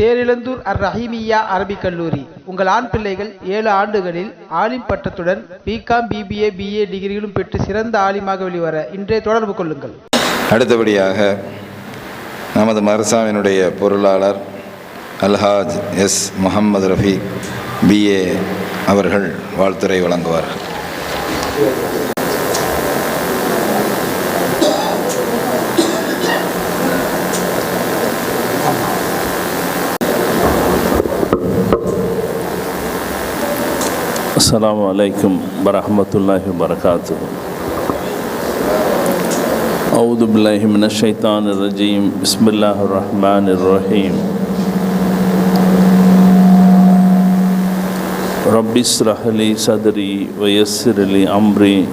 தேரிழந்தூர் அர் ரஹீமியா அரபிக் கல்லூரி. உங்கள் ஆண் பிள்ளைகள் ஏழு ஆண்டுகளில் ஆலிம் பட்டத்துடன் பிகாம் பிபிஏ பிஏ டிகிரிகளும் பெற்று சிறந்த ஆலிமாக வெளிவர இன்றே தொடர்பு கொள்ளுங்கள். அடுத்தபடியாக நமது மரசாவினுடைய பொருளாளர் அல்ஹாஜ் எஸ். முகமது ரஃபி பிஏ அவர்கள் வாழ்த்துரை வழங்குவார்கள். السلام عليكم ورحمة الله وبركاته. أعوذ بالله من الشيطان الرجيم. بسم الله الرحمن الرحيم. رب اشرح لي صدري ويسر لي أمري.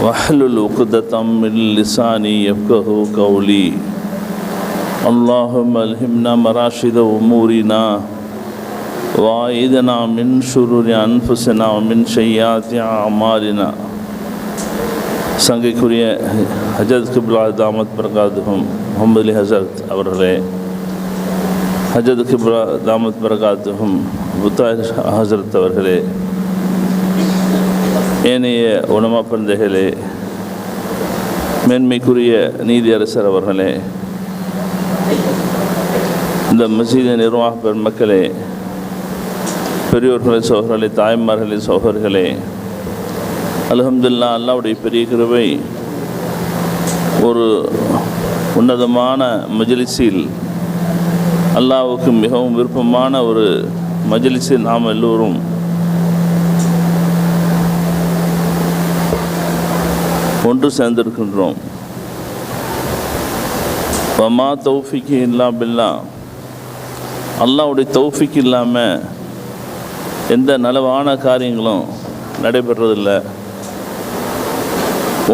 واحلل عقدة من لساني يفقه قولي. اللهم ألهمنا مراشد أمورنا. وعيدنا من شرور أنفسنا ومن سيئات أعمالنا சங்கைக்குரிய ஹஜரத் கிப்லா தாமத் பிரகாத்துகும் முகமது அலி ஹசரத் அவர்களே ஹஜரத் கிப்லா தாமத் பிரகாத்துகும் புத்தா ஹசரத் அவர்களே ஏனைய உணமா பந்தைகளே மேன்மைக்குரிய நீதியரசர் அவர்களே இந்த மசீத நிர்வாக பெருமக்களே பெரியோர்களே சோகர்களே தாய்மார்களே சோகர்களே அலகம்துல்லா அல்லாவுடைய பெரிய கிருவை ஒரு உன்னதமான மஜ்லிஸில் அல்லாவுக்கு மிகவும் விருப்பமான ஒரு மஜ்லிஸில் நாம் எல்லோரும் ஒன்று சேர்ந்திருக்கின்றோம். வமா தௌஃபிக்கு இல்லா பில்லா அல்லாவுடைய தௌஃபிக் இல்லாமல் எந்த நலவான காரியங்களும் நடைபெறதில்லை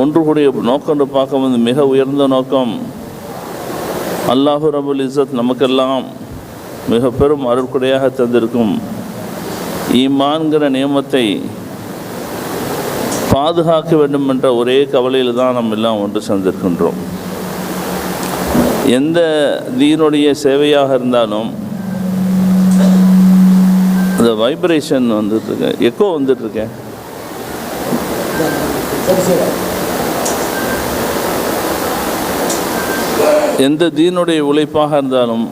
ஒன்று கூடிய நோக்கம் பார்க்கும்போது மிக உயர்ந்த நோக்கம் அல்லாஹு ரபுல் இஸ்ஸத் நமக்கெல்லாம் மிக பெரும் அருட்கொடையாக தந்திருக்கும். ஈமான்கிற நியமத்தை பாதுகாக்க வேண்டும் என்ற ஒரே கவலையில் தான் நம்ம எல்லாம் ஒன்று சேர்ந்திருக்கின்றோம். எந்த தீனுடைய சேவையாக இருந்தாலும் அந்த வைப்ரேஷன் வந்துட்டுருக்கேன் எக்கோ வந்துட்டுருக்கேன். எந்த தீனுடைய உழைப்பாக இருந்தாலும்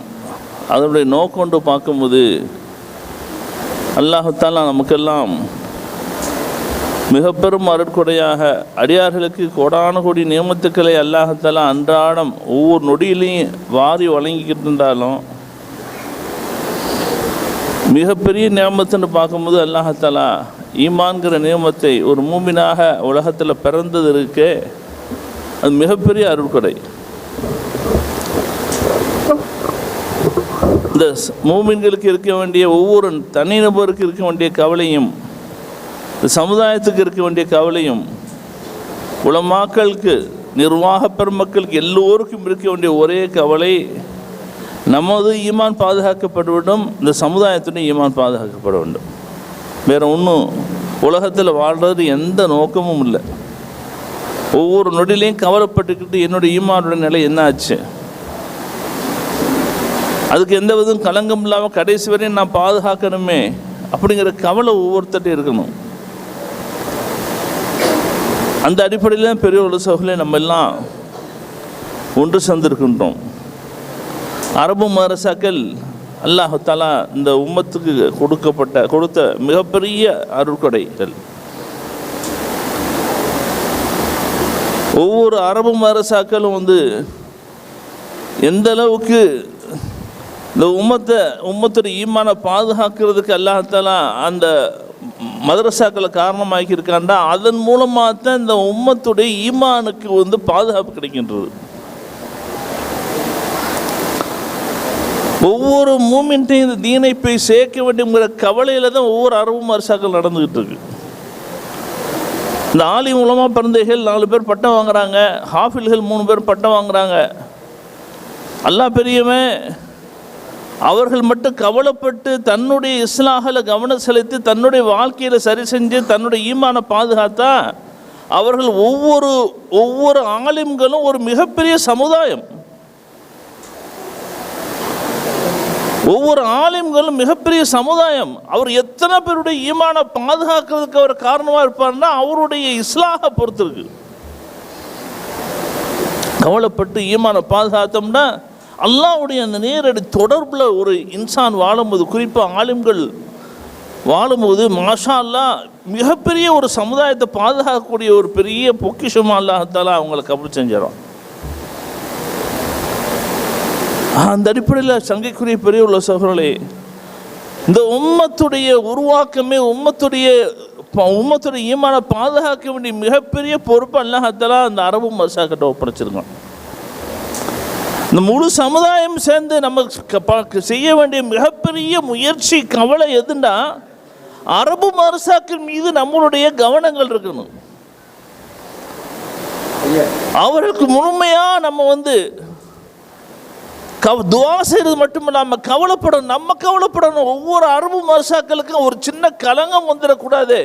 அதனுடைய நோக்கொண்டு பார்க்கும்போது அல்லாஹத்தாலா நமக்கெல்லாம் மிக பெரும் அருட்கொடையாக அடியார்களுக்கு கோடான கோடி நியமத்துக்களை அல்லாஹத்தாலா அன்றாடம் ஒவ்வொரு நொடியிலையும் வாரி வழங்கிக்கிட்டு இருந்தாலும் மிகப்பெரிய நியமத்துன்னு பார்க்கும்போது அல்லாஹாலா ஈமான்கிற நியமத்தை ஒரு மூமினாக உலகத்தில் பிறந்தது இருக்கே அது மிகப்பெரிய அருட்கொடை இந்த மூமின்களுக்கு இருக்க வேண்டிய ஒவ்வொரு தனிநபருக்கு இருக்க வேண்டிய கவலையும் இந்த சமுதாயத்துக்கு இருக்க வேண்டிய கவலையும் உலமாக்களுக்கு நிர்வாக பெருமக்களுக்கு எல்லோருக்கும் இருக்க வேண்டிய ஒரே கவலை நமது ஈமான் பாதுகாக்கப்பட வேண்டும் இந்த சமுதாயத்துடைய ஈமான் பாதுகாக்கப்பட வேண்டும். வேறு ஒன்றும் உலகத்தில் வாழ்கிறது எந்த நோக்கமும் இல்லை. ஒவ்வொரு நொடிலையும் கவலைப்பட்டுக்கிட்டு என்னுடைய ஈமானுடைய நிலை என்ன ஆச்சு அதுக்கு எந்த விதம் கலங்கம் இல்லாமல் கடைசி வரையும் நான் பாதுகாக்கணுமே அப்படிங்கிற கவலை ஒவ்வொருத்தட்டும் இருக்கணும். அந்த அடிப்படையில் பெரிய உலக சகோதரி நம்ம எல்லாம் ஒன்று சேர்ந்திருக்கின்றோம். அரபு மரசாக்கள் அல்லாஹு தாலா இந்த உம்மத்துக்கு கொடுக்கப்பட்ட கொடுத்த மிகப்பெரிய அருட்கொடைகள் ஒவ்வொரு அரபு மரசாக்களும் வந்து எந்த அளவுக்கு இந்த உம்மத்தை உம்மத்துடைய ஈமான பாதுகாக்கிறதுக்கு அல்லாஹாலா அந்த மதரசாக்களை காரணமாக்கி இருக்காண்டா அதன் மூலமாக தான் இந்த உம்மத்துடைய ஈமானுக்கு வந்து பாதுகாப்பு கிடைக்கின்றது. ஒவ்வொரு மூமெண்ட்டையும் இந்த தீனை போய் சேர்க்க வேண்டுங்கிற கவலையில் தான் ஒவ்வொரு அறவும் அரசாக்கள் நடந்துக்கிட்டு இருக்கு. இந்த ஆலி மூலமாக பிறந்தைகள் நாலு பேர் பட்டம் வாங்குறாங்க ஹாஃபில்கள் மூணு பேர் பட்டம் வாங்குறாங்க. அல்லா பெரியவன் அவர்கள் மட்டும் கவலைப்பட்டு தன்னுடைய இஸ்லாஹில் கவனம் செலுத்தி தன்னுடைய வாழ்க்கையில் சரி செஞ்சு தன்னுடைய ஈமான பாதுகாத்தா அவர்கள் ஒவ்வொரு ஒவ்வொரு ஆலிம்களும் ஒரு மிகப்பெரிய சமுதாயம். ஒவ்வொரு ஆலிம்களும் மிகப்பெரிய சமுதாயம். அவர் எத்தனை பேருடைய ஈமான பாதுகாக்கிறதுக்கு அவர் காரணமாக இருப்பார்னா அவருடைய இஸ்லாக பொறுத்திருக்கு. கவலைப்பட்டு ஈமான பாதுகாத்தோம்னா அல்லாஹ்வுடைய அந்த நேரடி தொடர்பில் ஒரு இன்சான் வாழும்போது குறிப்பாக ஆலிம்கள் வாழும்போது மாஷா அல்லாஹ் மிகப்பெரிய ஒரு சமுதாயத்தை பாதுகாக்கக்கூடிய ஒரு பெரிய பொக்கிஷமா அல்லாஹத்தாலா அவங்களை கபல் செஞ்சிடும் அந்த அடிப்படையில் சங்கைக்குரிய பெரிய உள்ள சகோதரர்களே இந்த உம்மத்துடைய உருவாக்கமே உம்மத்துடைய உம்மத்துடைய ஈமான பாதுகாக்க வேண்டிய மிகப்பெரிய பொறுப்பு அல்லாஹால அந்த அரபு மசாக்கிட்ட ஒப்படைச்சிருக்கோம் இந்த முழு சமுதாயம் சேர்ந்து நம்ம க- ப- செய்ய வேண்டிய மிகப்பெரிய முயற்சி கவலை எதுன்னா அரபு மரசாக்கள் மீது நம்மளுடைய கவனங்கள் இருக்கணும். அவர்களுக்கு முழுமையாக நம்ம வந்து கவ துவா செய்கிறது மட்டும் இல்லாமல் கவலைப்படணும். நம்ம கவலைப்படணும். ஒவ்வொரு அரபு மரசாக்களுக்கும் ஒரு சின்ன கலங்கம் வந்துடக்கூடாது.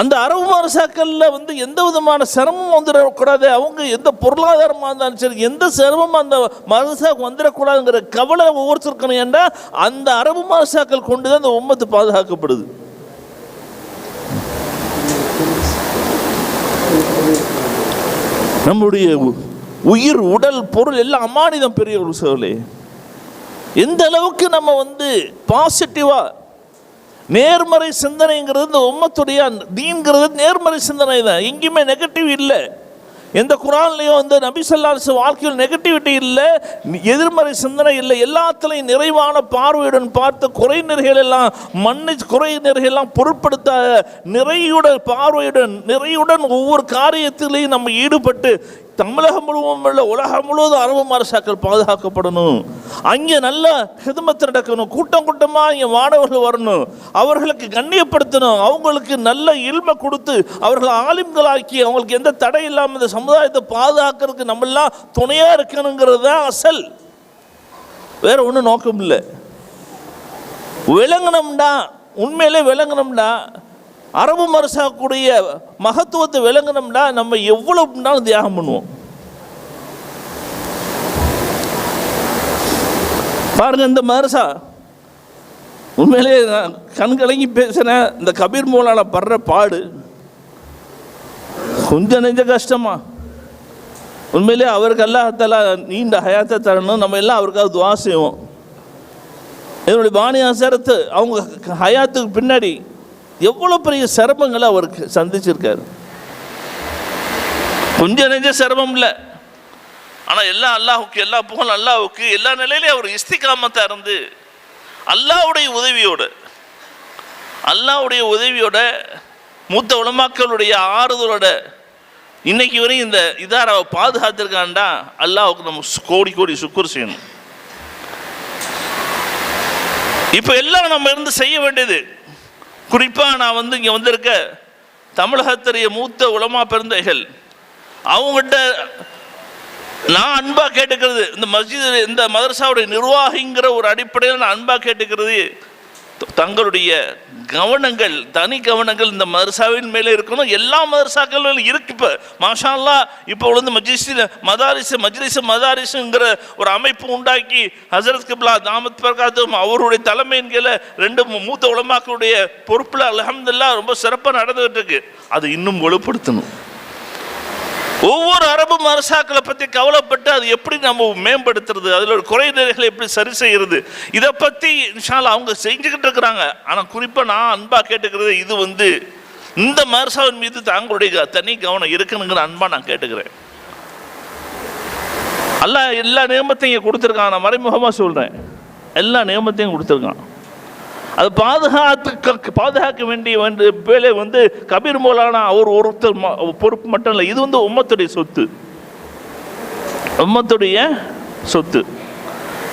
அந்த அரபு மரசாக்களில் வந்து எந்த விதமான சிரமம் வந்துடக்கூடாது. அவங்க எந்த பொருளாதாரமாக இருந்தாலும் சரி எந்த சிரமமும் அந்த மரசாக்கு வந்துடக்கூடாதுங்கிற கவலை ஒவ்வொருத்தருக்கணும் என்றால் அந்த அரபு மரசாக்கள் கொண்டு தான் அந்த உம்மத்து பாதுகாக்கப்படுது. நம்முடைய உயிர் உடல் பொருள் எல்லாம் அமானிதம் பெரிய ஒரு சோழே எந்த அளவுக்கு நம்ம வந்து பாசிட்டிவா நேர்மறை சிந்தனைங்கிறது இந்த உம்மத்துடைய தீன்கிறது நேர்மறை சிந்தனை தான். எங்கேயுமே நெகட்டிவ் இல்லை. எந்த குரான்லையும் வந்து நபி சொல்லாஸ் வாழ்க்கையில் நெகட்டிவிட்டி இல்லை எதிர்மறை சிந்தனை இல்லை. எல்லாத்துலையும் நிறைவான பார்வையுடன் பார்த்து குறை நிறைகள் எல்லாம் மண்ணை குறை நிறைகள் எல்லாம் பொருட்படுத்தாத நிறையுடன் பார்வையுடன் நிறையுடன் ஒவ்வொரு காரியத்திலையும் நம்ம ஈடுபட்டு தமிழகம் முழுவதும் உள்ள உலகம் முழுவதும் அரபு மரசாக்கள் பாதுகாக்கப்படணும். அங்கே நல்ல ஹிதமத்து நடக்கணும். கூட்டம் கூட்டமாக இங்கே மாணவர்கள் வரணும். அவர்களுக்கு கண்ணியப்படுத்தணும். அவங்களுக்கு நல்ல இல்மை கொடுத்து அவர்களை ஆலிம்களாக்கி அவங்களுக்கு எந்த தடை இல்லாமல் இந்த சமுதாயத்தை பாதுகாக்கிறதுக்கு நம்மளாம் துணையாக இருக்கணுங்கிறது தான் அசல். வேற ஒன்றும் நோக்கம் இல்லை விளங்கணும்டா. உண்மையிலே விளங்கணும்டா. அரபு மரசாக்கூடிய மகத்துவத்தை விளங்கினோம்னா நம்ம எவ்வளவுனாலும் தியாகம் பண்ணுவோம். பாருங்க இந்த மரசா உண்மையிலே நான் கண் கலங்கி இந்த கபீர் மூலான படுற பாடு கொஞ்சம் நெஞ்ச கஷ்டமா? உண்மையிலே அவருக்கு அல்லாஹால நீண்ட ஹயாத்தை தரணும். நம்ம எல்லாம் அவருக்காக துவா செய்வோம். என்னுடைய பாணி அசரத்து அவங்க ஹயாத்துக்கு பின்னாடி எவ்வளோ பெரிய சிரமங்களை அவருக்கு சந்திச்சிருக்காரு. கொஞ்சம் நெஞ்ச சிரமம் இல்லை. ஆனால் எல்லாம் அல்லாஹுக்கு எல்லா புகழ் அல்லாஹுக்கு எல்லா நிலையிலையும் அவர் இஸ்திகாமத்தை இருந்து அல்லாஹ்வுடைய உதவியோடு அல்லாவுடைய உதவியோட மூத்த உலமாக்களுடைய ஆறுதலோட இன்னைக்கு வரையும் இந்த இதாராவை பாதுகாத்திருக்காண்டா அல்லாவுக்கு நம்ம சு- கோடி கோடி சுக்குர் செய்யணும். இப்போ எல்லாம் நம்ம இருந்து செய்ய வேண்டியது குறிப்பாக நான் வந்து இங்கே வந்திருக்க தமிழகத்துடைய மூத்த உலமா பெருந்தைகள். அவங்ககிட்ட நான் அன்பாக கேட்டுக்கிறது இந்த மஸ்ஜித் இந்த மதரசாவுடைய நிர்வாகிங்கிற ஒரு அடிப்படையில் நான் அன்பாக கேட்டுக்கிறது தங்களுடைய கவனங்கள் தனி கவனங்கள் இந்த மதரசாவின் மேலே இருக்கணும். எல்லா மதரசாக்களும் இருக்கு இப்போ. மாஷால்லா இப்போ வந்து மஜ்லிஸில் மதாரிசு மஜ்லிஸ் மதாரிசுங்கிற ஒரு அமைப்பு உண்டாக்கி ஹசரத் கிப்லா தாமத் பிரகாத்தும் அவருடைய தலைமையின் கீழே ரெண்டு மூ- மூத்த உலமாக்களுடைய பொறுப்பில் அலமதுல்லா ரொம்ப சிறப்பாக நடந்துகிட்டு இருக்கு. அது இன்னும் வலுப்படுத்தணும் ஒவ்வொரு அரபு மரசாக்களை பற்றி கவலைப்பட்டு அது எப்படி நம்ம மேம்படுத்துறது? அதில் குறை நிறைகளை எப்படி சரி செய்யறது? இதை பற்றி இன்ஷால்லா அவங்க செஞ்சுக்கிட்டு இருக்கிறாங்க. ஆனால் குறிப்பாக நான் அன்பாக கேட்டுக்கிறது இது வந்து இந்த மரசாவின் மீது தங்களுடைய தனி கவனம் இருக்கணுங்கிற அன்பாக நான் கேட்டுக்கிறேன். அல்ல எல்லா நியமத்தையும் கொடுத்துருக்கான். நான் மறைமுகமாக சொல்கிறேன் எல்லா நியமத்தையும் கொடுத்துருக்கான். அது பாதுகாத்து பாதுகாக்க வேண்டிய வேலை வந்து கபீர் மௌலானா அவர் ஒருத்தர் ம- பொறுப்பு மட்டும் இல்லை. இது வந்து உம்மத்துடைய சொத்து. உம்மத்துடைய சொத்து.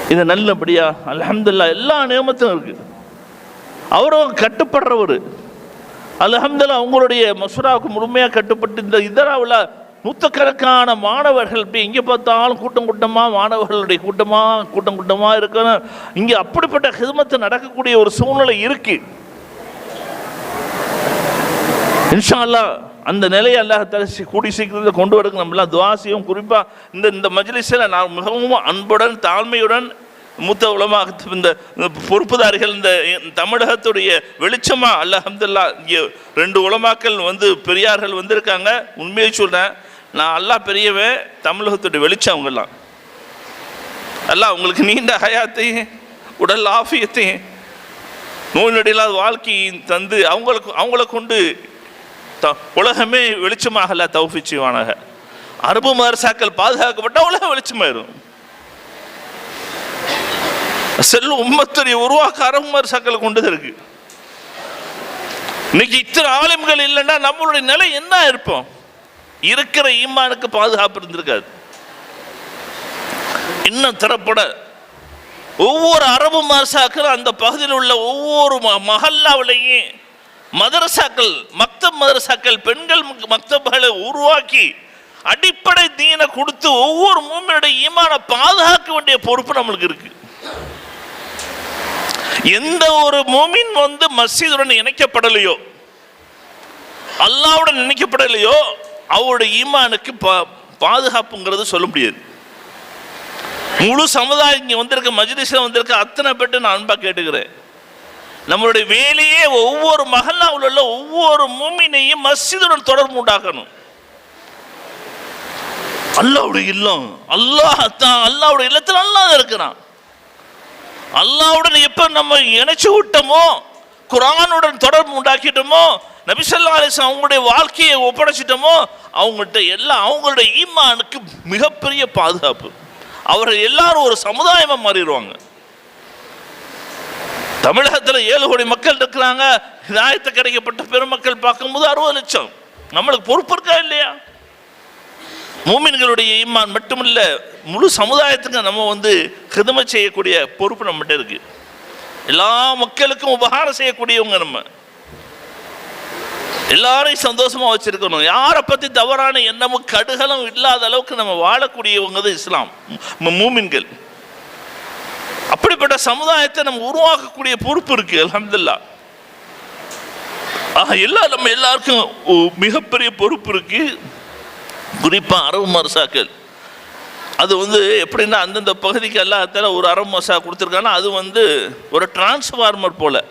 இது நல்லபடியா அலமதுல்லா எல்லா நியமத்தும் இருக்கு. அவரும் கட்டுப்படுறவர். அல்ஹம்துலில்லாஹ் அவங்களுடைய மசுராவுக்கு முழுமையாக கட்டுப்பட்டு இந்த இதராவில் நூற்றுக்கணக்கான மாணவர்கள் இப்போ எங்கே பார்த்தாலும் கூட்டம் கூட்டமாக மாணவர்களுடைய கூட்டமாக கூட்டம் கூட்டமாக இருக்கணும். இங்கே அப்படிப்பட்ட ஹிதமத்து நடக்கக்கூடிய ஒரு சூழ்நிலை இருக்கு. இன்ஷா அல்லாஹ் அந்த நிலையை அல்லாஹ் தரிசி கூடி சீக்கிரத்தில் கொண்டு வரக்கு நம்மளாம் துவாசியும் குறிப்பாக இந்த இந்த மஜ்லிஸில் நான் மிகவும் அன்புடன் தாழ்மையுடன் மூத்த உலமாக இந்த பொறுப்புதாரிகள் இந்த தமிழகத்துடைய வெளிச்சமா அல்ஹம்துல்லா இங்கே ரெண்டு உலமாக்கள் வந்து பெரியார்கள் வந்திருக்காங்க. உண்மையை சொல்கிறேன் நான் அல்லாஹ் பெரியவன் தமிழகத்துடைய வெளிச்சம் அவங்கெல்லாம் அல்லாஹ் உங்களுக்கு நீண்ட ஹயாத்தையும் உடல் ஆஃபியத்தையும் நோய் நொடியில்லாத வாழ்க்கையும் தந்து அவங்களுக்கு அவங்கள கொண்டு த- உலகமே வெளிச்சமாகல தௌஃபிச்சுவானாக. அரபு மரசாக்கள் பாதுகாக்கப்பட்டால் உலகம் வெளிச்சமாயிரும். செல்லும் உம்மத்துடைய உருவாக்க அரபு மதரசாக்கள் கொண்டு இருக்கு. இன்னைக்கு இத்தனை ஆலிம்கள் இல்லைன்னா நம்மளுடைய நிலை என்ன இருப்போம்? இருக்கிற ஈமானுக்கு பாதுகாப்பு இருந்திருக்காது. இன்னும் திறப்பட. ஒவ்வொரு அரபு மதரசாக்கள் அந்த பகுதியில் உள்ள ஒவ்வொரு ம- மஹல்லாவிலையும் மதரசாக்கள் மக்தப் மதரசாக்கள் பெண்கள் மக்தப்களை உருவாக்கி அடிப்படை தீனை கொடுத்து ஒவ்வொரு மூமியுடைய ஈமான பாதுகாக்க வேண்டிய பொறுப்பு நம்மளுக்கு இருக்கு. எந்த ஒரு மூமின் வந்து மஸ்ஜிதுடன் இணைக்கப்படலையோ அல்லாவுடன் இணைக்கப்படலையோ அவருடைய ஈமானுக்கு பாதுகாப்புங்கிறது சொல்ல முடியாது. முழு சமுதாயம் இங்கே வந்திருக்க மஜ்லிஸில் வந்திருக்க அத்தனை பேர்ட்டு நான் அன்பாக கேட்டுக்கிறேன். நம்மளுடைய வேலையே ஒவ்வொரு மஹல்லாவில் உள்ள ஒவ்வொரு மூமினையும் மஸ்ஜிதுடன் தொடர்பு உண்டாக்கணும். அல்லாவுடைய இல்லம். அல்லாஹ் தான் அல்லாவுடைய இல்லத்தில் அல்லாஹ் இருக்கிறான். அல்லாவுடன் எப்போ நம்ம இணைச்சு விட்டோமோ குரானுடன் தொடர்பு உண்டாக்கிட்டோமோ நபிசல்லா அலிஸ்லாம் அவங்களுடைய வாழ்க்கையை ஒப்படைச்சிட்டோமோ அவங்கள்ட்ட எல்லாம் அவங்களுடைய ஈமானுக்கு மிகப்பெரிய பாதுகாப்பு. அவர்கள் எல்லாரும் ஒரு சமுதாயமாக மாறிடுவாங்க. தமிழகத்தில் ஏழு கோடி மக்கள் இருக்கிறாங்க. இதாயத்தை கிடைக்கப்பட்ட பெருமக்கள் பார்க்கும்போது அறுபது லட்சம். நம்மளுக்கு பொறுப்பு இருக்கா இல்லையா? மூமின்களுடைய ஈமான் மட்டுமில்ல முழு சமுதாயத்துக்கும் நம்ம வந்து கிருதமை செய்யக்கூடிய பொறுப்பு நம்மகிட்ட இருக்கு. எல்லா மக்களுக்கும் உபகாரம் செய்யக்கூடியவங்க நம்ம. எல்லாரையும் சந்தோஷமா வச்சிருக்கணும். யாரை பத்தி தவறான எண்ணமும் கடுகளும் இல்லாத அளவுக்கு நம்ம வாழக்கூடியவங்க தான் இஸ்லாம் மூமின்கள். அப்படிப்பட்ட சமுதாயத்தை நம்ம உருவாக்கக்கூடிய பொறுப்பு இருக்கு அலமதுல்லா ஆக எல்லா நம்ம எல்லாருக்கும் மிகப்பெரிய பொறுப்பு இருக்கு. குறிப்பா அரபு மரசாக்கள் அது வந்து எப்படின்னா அந்தந்த பகுதிக்கு எல்லாத்தால ஒரு அரபு மோசா கொடுத்துருக்காங்கன்னா அது வந்து ஒரு டிரான்ஸ்ஃபார்மர் போல்.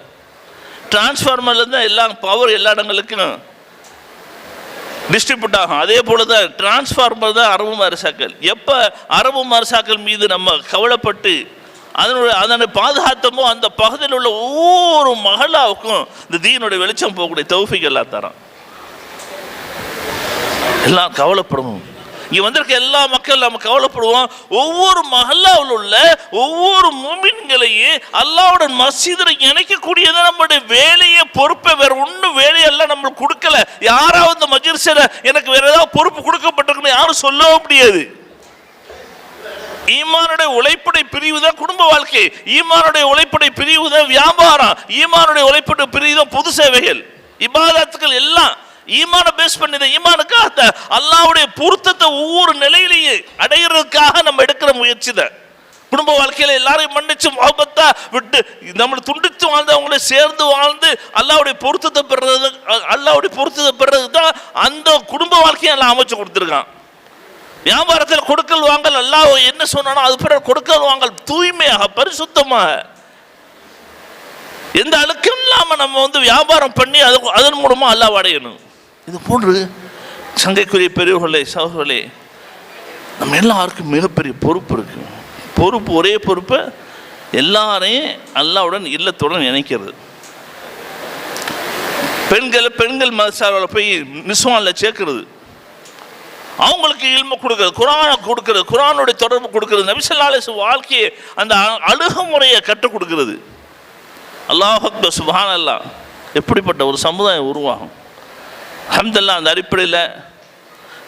டிரான்ஸ்ஃபார்மர்லேருந்து எல்லா பவர் எல்லா இடங்களுக்கும் டிஸ்ட்ரிபியூட் ஆகும். அதே போல் தான் டிரான்ஸ்ஃபார்மர் தான் அரபு மரசாக்கள். எப்போ அரபு மரசாக்கள் மீது நம்ம கவலைப்பட்டு அதனுடைய அதனை பாதுகாத்தமோ அந்த பகுதியில் உள்ள ஒவ்வொரு மகளாவுக்கும் இந்த தீனுடைய வெளிச்சம் போகக்கூடிய தௌஃபிக் எல்லாம் தரோம் எல்லாம் கவலைப்படணும். இங்க வந்திருக்க எல்லா மக்கள் நம்ம கவலைப்படுவோம். ஒவ்வொரு மஹல்லாவில் உள்ள ஒவ்வொரு மூமின்களையும் அல்லாவோட மசீதில் இணைக்கக்கூடியது நம்மளுடைய வேலையை பொறுப்பை வேற ஒன்றும் வேலையெல்லாம் நம்மளுக்கு கொடுக்கல. யாராவது இந்த மஜிர்சில எனக்கு வேற ஏதாவது பொறுப்பு கொடுக்கப்பட்டிருக்குன்னு யாரும் சொல்லவும் முடியாது. ஈமானுடைய உழைப்படை பிரிவு தான் குடும்ப வாழ்க்கை. ஈமானுடைய உழைப்படை பிரிவு தான் வியாபாரம். ஈமானுடைய உழைப்படை பிரிவு தான் பொது சேவைகள். இபாதத்துக்கள் எல்லாம் ஈமான பேஸ் பண்ணி ஈமானுக்காக அல்லாவுடைய பொருத்தத்தை ஒவ்வொரு நிலையிலேயே அடையிறதுக்காக நம்ம எடுக்கிற முயற்சி தான் குடும்ப வாழ்க்கையில் எல்லாரையும் மன்னிச்சு முகபத்தா விட்டு நம்மளை துண்டித்து வாழ்ந்தவங்கள சேர்ந்து வாழ்ந்து அல்லாவுடைய பொருத்தத்தை பெறுறது அல்லாவுடைய பொருத்தத்தை பெறுறது தான் அந்த குடும்ப வாழ்க்கையை எல்லாம் அமைச்சு கொடுத்துருக்கான். வியாபாரத்தில் கொடுக்கல் வாங்கல் அல்லாஹ் என்ன சொன்னானோ அது பிறகு கொடுக்கல் வாங்கல் தூய்மையாக பரிசுத்தமாக. எந்த அழுக்கும் இல்லாமல் நம்ம வந்து வியாபாரம் பண்ணி அது அதன் மூலமாக அல்லாஹ் அடையணும். இது போன்று சங்கைக்குரிய பெரியவர்களே சகோதரர்களே நம்ம எல்லாருக்கும் மிகப்பெரிய பொறுப்பு இருக்கு. பொறுப்பு ஒரே பொறுப்பு எல்லாரையும் அல்லாவுடன் இல்லத்துடன் இணைக்கிறது. பெண்கள் பெண்கள் மதசாரில் போய் மிஸ்வானில் சேர்க்கிறது. அவங்களுக்கு இல்ம கொடுக்கறது குரானை கொடுக்கறது குரானுடைய தொடர்பு கொடுக்கறது. நபிசல்லாலேசு வாழ்க்கையை அந்த அ- கற்றுக் கொடுக்கறது. அல்லாஹ் சுபான் அல்லா எப்படிப்பட்ட ஒரு சமுதாயம் உருவாகும்? அஹம்துல்லா அந்த அடிப்படையில்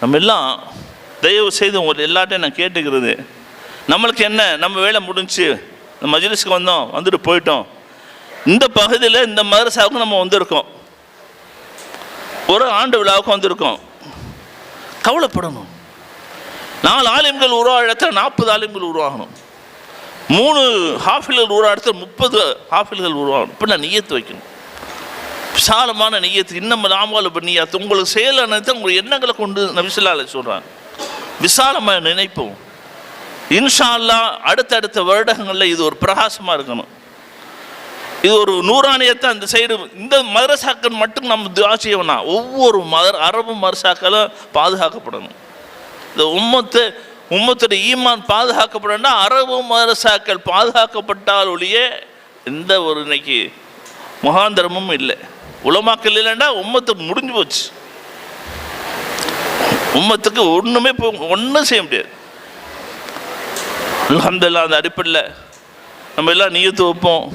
நம்ம எல்லாம் தயவு செய்து உங்கள் எல்லாட்டையும் நான் கேட்டுக்கிறது. நம்மளுக்கு என்ன? நம்ம வேலை முடிஞ்சு நம்ம மஜ்லிஸ்க்கு வந்தோம் வந்துட்டு போயிட்டோம். இந்த பகுதியில் இந்த மதரசாவுக்கு நம்ம வந்திருக்கோம். ஒரு ஆண்டு விழாவுக்கு வந்திருக்கோம். கவலைப்படணும். நாலு ஆலிம்கள் உருவாக இடத்துல நாற்பது ஆலிம்கள் உருவாகணும். மூணு ஹாஃபில்கள் உருவாக இடத்துல முப்பது ஹாஃபில்கள் உருவாகணும். இப்போ நான் நியத்து வைக்கணும். விசாலமான நெய்யத்து இன்னும் நாமால் இப்போ உங்களுக்கு செயல் அனைத்து உங்கள் எண்ணங்களை கொண்டு நபிசுல்லால சொல்கிறாங்க விசாலமாக நினைப்போம். இன்ஷா அல்லா அடுத்தடுத்த வருடங்களில் இது ஒரு பிரகாசமாக இருக்கணும். இது ஒரு நூறாணியத்தை அந்த சைடு இந்த மதரசாக்கள் மட்டும் நம்ம துவா ஒவ்வொரு மதர் அரபு மதரசாக்களும் பாதுகாக்கப்படணும். இந்த உம்மத்து உம்மத்துடைய ஈமான் பாதுகாக்கப்படணும்னா அரபு மதரசாக்கள் பாதுகாக்கப்பட்டால் ஒழிய எந்த ஒரு இன்னைக்கு முகாந்திரமும் இல்லை. உலமாக்கல் இல்லைன்னா உம்மத்து முடிஞ்சு போச்சு. உம்மத்துக்கு ஒன்றுமே போ ஒன்றும் செய்ய முடியாது. அல்ஹம்துலில்லாஹ் அந்த அடிப்படையில் நம்ம எல்லாம் நீயத்து வைப்போம்.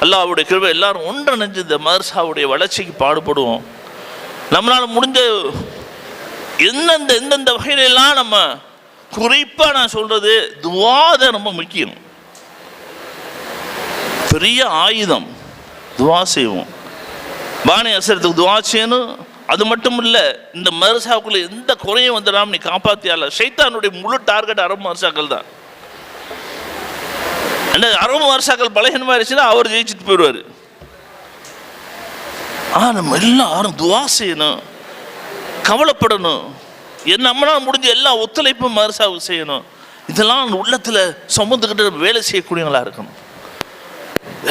அல்லாவுடைய கிருவை எல்லாரும் ஒன்றிணைஞ்சு இந்த மதர்சாவுடைய வளர்ச்சிக்கு பாடுபடுவோம். நம்மளால் முடிஞ்ச எந்தெந்த எந்தெந்த வகையிலெல்லாம் நம்ம குறிப்பாக நான் சொல்கிறது துவாத ரொம்ப முக்கியம். பெரிய ஆயுதம். துவா செய்வோம். பானை அசரத்துக்கு துவா செய்யணும். அது மட்டும் இல்லை இந்த மதரசாவுக்குள்ள எந்த குறையும் வந்துடாம நீ காப்பாத்தியால சைத்தானுடைய முழு டார்கெட் அரபு மதரசாக்கள் தான். அரபு மதரசாக்கள் பலகீனமாக இருந்துச்சுன்னா அவர் ஜெயிச்சுட்டு போயிடுவார். ஆ நம்ம எல்லாரும் துவா செய்யணும். கவலைப்படணும். என்ன நம்மளால் முடிஞ்ச எல்லா ஒத்துழைப்பும் மதரசாவுக்கு செய்யணும். இதெல்லாம் உள்ளத்தில் சுமந்துக்கிட்டு வேலை செய்யக்கூடியவங்களா இருக்கணும்.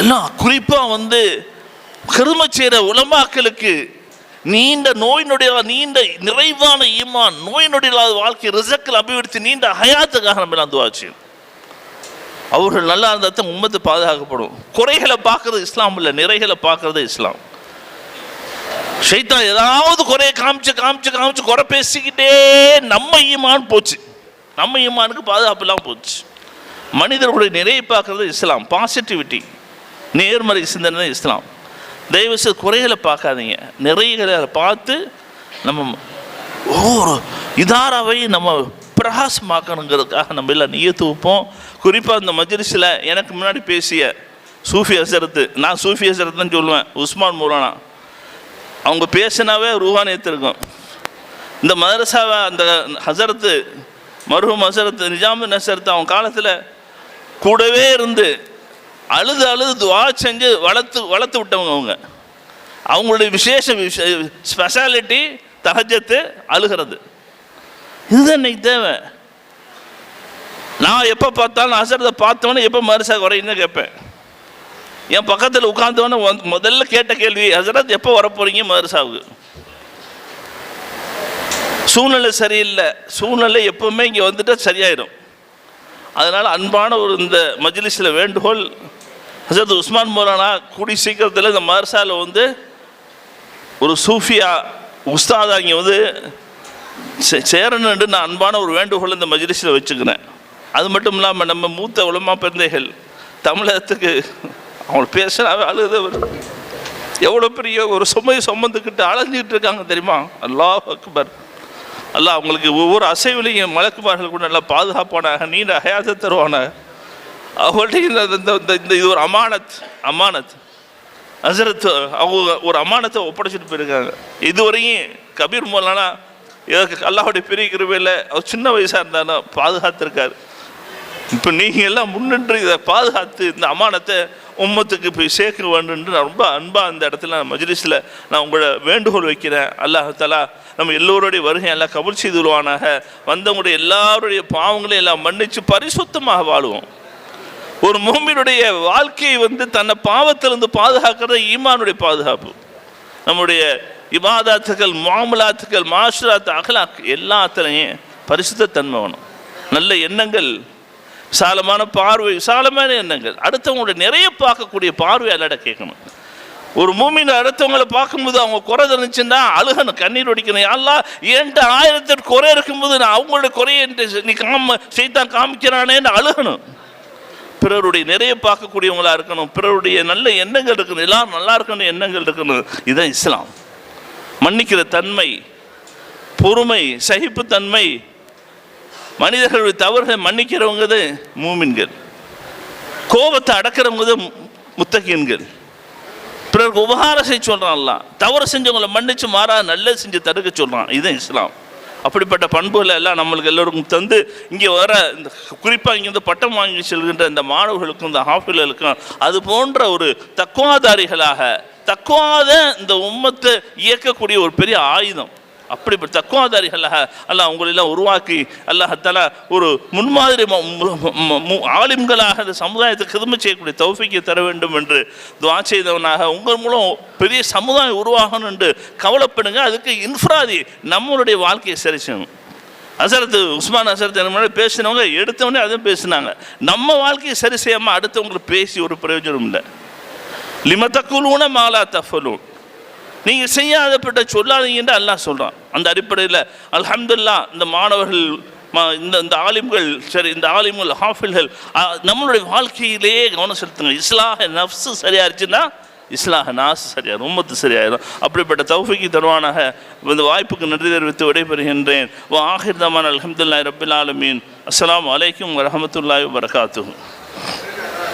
எல்லாம் குறிப்பாக வந்து கரும செய்கிற உலமாக்களுக்கு நீண்ட நோய் நொடியாக நீண்ட நிறைவான ஈமான் நோய் நொடியில்லாத வாழ்க்கை ரிசக்கில் அபிவிருத்தி நீண்ட ஹயாத்துக்காக நம்ம எல்லாம் துவா அவர்கள் நல்லா இருந்தால் தான் உம்மத்து பாதுகாக்கப்படும். குறைகளை பார்க்கறது இஸ்லாம் இல்லை நிறைகளை பார்க்கறது இஸ்லாம். ஷைத்தான் ஏதாவது குறைய காமிச்சு காமிச்சு காமிச்சு குறை பேசிக்கிட்டே நம்ம ஈமான் போச்சு. நம்ம ஈமானுக்கு பாதுகாப்பு இல்லாமல் போச்சு. மனிதர்களுடைய நிறைய பார்க்கறது இஸ்லாம். பாசிட்டிவிட்டி நேர்மறை சிந்தனை இஸ்லாம். தயவு செய்து குறைகளை பார்க்காதீங்க. நிறைகளை பார்த்து நம்ம ஒவ்வொரு இதாராவை நம்ம பிரகாசமாக்கணுங்கிறதுக்காக நம்ம எல்லாம் நியத்து வைப்போம். குறிப்பாக இந்த மஜ்லிஸில் எனக்கு முன்னாடி பேசிய சூஃபி ஹசரத்து நான் சூஃபி அசரத்துன்னு சொல்லுவேன் உஸ்மான் மூலானா. அவங்க பேசினாவே ரூஹானியத்து இருக்கும் இந்த மதரசாவை அந்த ஹசரத்து மருஹம் ஹசரத்து நிஜாமுன் ஹசரத்து அவங்க காலத்தில் கூடவே இருந்து அழுது அழுது துவா செஞ்சு வளர்த்து வளர்த்து விட்டவங்க அவங்க. அவங்களுடைய விசேஷ ஸ்பெஷாலிட்டி தகஜத்து அழுகிறது. இதுதான் இன்னைக்கு தேவை. நான் எப்போ பார்த்தாலும் அசரத்தை பார்த்தவொன்னே எப்போ மறுசா குறையுன்னு கேட்பேன். என் பக்கத்தில் உட்காந்தவொன்னே முதல்ல கேட்ட கேள்வி ஹசரத் எப்போ வரப்போகிறீங்க மதரசாவுக்கு சூழ்நிலை சரியில்லை. சூழ்நிலை எப்பவுமே இங்கே வந்துட்டால் சரியாயிடும் அதனால் அன்பான ஒரு இந்த மஜ்லிஸில் வேண்டுகோள் ஹசரத் உஸ்மான் மௌலானா கூடி சீக்கிரத்தில் இந்த மதர்சாவில் வந்து ஒரு சூஃபியா உஸ்தாதா இங்கே வந்து சே- நான் அன்பான ஒரு வேண்டுகோள் இந்த மஜ்லிஸில் வச்சுக்கிறேன். அது மட்டும் இல்லாமல் நம்ம மூத்த உலமா பிறந்தைகள் தமிழகத்துக்கு அவங்க பேசுனாவே அழுது எவ்வளோ பெரிய ஒரு சுமையை சுமந்துக்கிட்டு அலைஞ்சிக்கிட்டு இருக்காங்க தெரியுமா? அல்லாஹ் அக்பர். அல்லாஹ் அவங்களுக்கு ஒவ்வொரு அசைவிலையும் மலக்குமார்கள் கூட நல்லா பாதுகாப்பானாக நீண்ட ஹயாத்தை தருவானாக. அவங்கள்ட்ட இந்த இந்த- இந்த இது ஒரு அமானத் அமானத். அசரத் அவங்க ஒரு அமானத்தை ஒப்படைச்சிட்டு போயிருக்காங்க. இதுவரையும் கபீர் மோலானா இதற்கு அல்லாஹுடைய பெரிய கிருவையில் அவர் சின்ன வயசாக இருந்தாலும் பாதுகாத்திருக்காரு. இப்போ நீங்கள் எல்லாம் முன்னின்று இதை பாதுகாத்து இந்த அமானத்தை உம்மத்துக்கு போய் சேர்க்க வேண்டும்னு நான் ரொம்ப அன்பாக அந்த இடத்துல நான் மஜ்லிஸில் நான் உங்களை வேண்டுகோள் வைக்கிறேன். அல்லாஹ் தலா நம்ம எல்லோருடைய வருகை எல்லாம் கபூல் செய்து விடுவானாக வந்தவங்களுடைய எல்லாருடைய பாவங்களையும் எல்லாம் மன்னித்து பரிசுத்தமாக வாழுவோம். ஒரு மூமினுடைய வாழ்க்கையை வந்து தன்னை பாவத்திலிருந்து பாதுகாக்கிறது ஈமானுடைய பாதுகாப்பு. நம்முடைய இபாதாத்துக்கள் மாமலாத்துக்கள் மாஷராத் அகலாக் எல்லாத்துலையும் பரிசுத்த தன்மை வேணும். நல்ல எண்ணங்கள் விசாலமான பார்வை விசாலமான எண்ணங்கள். அடுத்தவங்களுடைய நிறைய பார்க்கக்கூடிய பார்வை அல்லாட கேட்கணும். ஒரு மூமின் அடுத்தவங்களை பார்க்கும்போது அவங்க குறை இருந்துச்சுன்னா அழுகணும் கண்ணீர் ஒடிக்கணும் எல்லாம் என்கிட்ட ஆயிரத்தி குறை இருக்கும்போது நான் அவங்களோட குறையை நீ காம செய்தான் காமிக்கிறானேன்னு அழுகணும். பிறருடைய நிறைய பார்க்கக்கூடியவங்களா இருக்கணும். பிறருடைய நல்ல எண்ணங்கள் இருக்கணும். எல்லாரும் நல்லா இருக்கணும் எண்ணங்கள் இருக்கணும். இதுதான் இஸ்லாம். மன்னிக்கிற தன்மை பொறுமை சகிப்புத்தன்மை மனிதர்களுடைய தவறுகளை மன்னிக்கிறவங்க தான் மூமின்கள். கோபத்தை அடக்கிறவங்க தான் முத்தகீன்கள். பிறருக்கு உபகாரம் செய்ய சொல்கிறான்லாம் தவறு செஞ்சவங்களை மன்னிச்சு மாறா நல்லது செஞ்சு தடுக்க சொல்கிறான் இதுதான் இஸ்லாம். அப்படிப்பட்ட பண்புகளை எல்லாம் நம்மளுக்கு எல்லோருக்கும் தந்து இங்கே வர இந்த குறிப்பாக இங்கேருந்து பட்டம் வாங்கி செல்கின்ற இந்த மாணவர்களுக்கும் இந்த ஹாஃபில்களுக்கும் அது போன்ற ஒரு தக்குவாதாரிகளாக தக்குவாத இந்த உம்மத்தை இயக்கக்கூடிய ஒரு பெரிய ஆயுதம். அப்படி தக்குவாதாரிகளாக அல்லாஹ் உங்களெல்லாம் உருவாக்கி அல்லாஹத்தால ஒரு முன்மாதிரி ம- மு- மு- ஆலிம்களாக அந்த சமுதாயத்துக்கு கிரும செய்யக்கூடிய தௌஃபிக்கை தர வேண்டும் என்று துவா செய்தவனாக உங்கள் மூலம் பெரிய சமுதாயம் உருவாகணும் என்று கவலைப்படுங்க. அதுக்கு இன்ஃப்ராதி நம்மளுடைய வாழ்க்கையை சரி செய்யணும் அசரத்து உஸ்மான் அசரத் என்ன முன்னாடி பேசினவங்க எடுத்தவொடனே அதுவும் பேசினாங்க. நம்ம வாழ்க்கையை சரி செய்யாமல் அடுத்தவங்களுக்கு பேசி ஒரு பிரயோஜனம் இல்லை. லிமத்தக்குலூன மாலா தஃபலூன். நீங்கள் செய்யாதப்பட்ட சொல்லாதீங்கன்னு அல்லாஹ் சொல்கிறான் அந்த அடிப்படையில் அலமதுல்லா இந்த மாணவர்கள் மா- இந்த இந்த ஆலிம்கள் சரி இந்த ஆலிம்கள் ஹாஃபில்கள் நம்மளுடைய வாழ்க்கையிலேயே கவனம் செலுத்துங்க. இஸ்லாஹ நஃப்ஸு சரியாயிருச்சுன்னா இருந்துச்சுன்னா இஸ்லாஹ நாஸ் சரியாயிரும் உம்மத்து சரியாயிரும். அப்படிப்பட்ட தௌஃபிக்கு தருவானாக இந்த வாய்ப்புக்கு நன்றி தெரிவித்து விடைபெறுகின்றேன். வா ஆஹிர் தமான் அல்ஹம்துலில்லாஹி ஆலமீன். அஸ்லாம் அலைக்கும் வரமத்துல்லாய் வரகாத்து